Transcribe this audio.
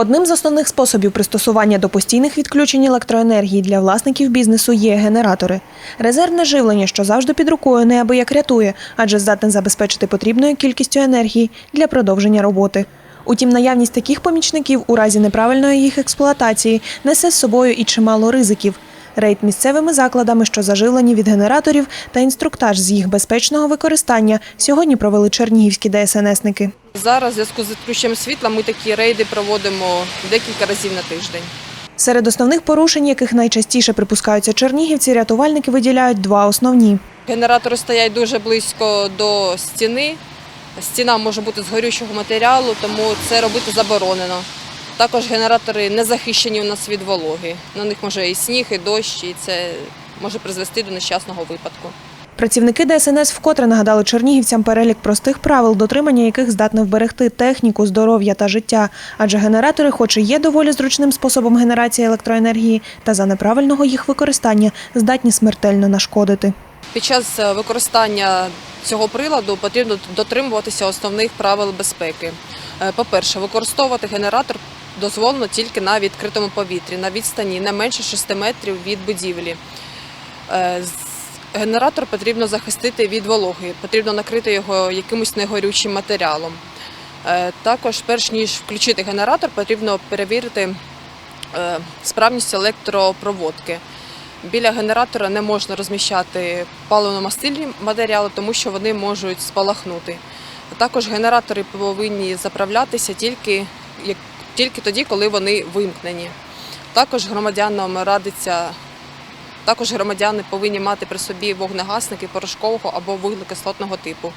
Одним з основних способів пристосування до постійних відключень електроенергії для власників бізнесу є генератори. Резервне живлення, що завжди під рукою, неабияк рятує, адже здатне забезпечити потрібною кількістю енергії для продовження роботи. Утім, наявність таких помічників у разі неправильної їх експлуатації несе з собою і чимало ризиків. Рейд місцевими закладами, що заживлені від генераторів, та інструктаж з їх безпечного використання сьогодні провели чернігівські ДСНСники. Зараз в зв'язку з відключенням світла ми такі рейди проводимо декілька разів на тиждень. Серед основних порушень, яких найчастіше припускаються чернігівці, рятувальники виділяють два основні. Генератори стоять дуже близько до стіни. Стіна може бути з горючого матеріалу, тому це робити заборонено. Також генератори не захищені у нас від вологи. На них може і сніг, і дощ, і це може призвести до нещасного випадку. Працівники ДСНС вкотре нагадали чернігівцям перелік простих правил, дотримання яких здатне вберегти техніку, здоров'я та життя. Адже генератори, хоч і є доволі зручним способом генерації електроенергії, та за неправильного їх використання здатні смертельно нашкодити. Під час е, використання цього приладу потрібно дотримуватися основних правил безпеки. Е, По-перше, використовувати генератор дозволено тільки на відкритому повітрі, на відстані не менше 6 метрів від будівлі. Генератор потрібно захистити від вологи, потрібно накрити його якимось негорючим матеріалом. Е, Також, перш ніж включити генератор, потрібно перевірити е, справність електропроводки. Біля генератора не можна розміщати паливно-мастильні матеріали, тому що вони можуть спалахнути. Також генератори повинні заправлятися тільки, тільки тоді, коли вони вимкнені. Також громадянам радиться, також громадяни повинні мати при собі вогнегасники порошкового або вуглекислотного типу.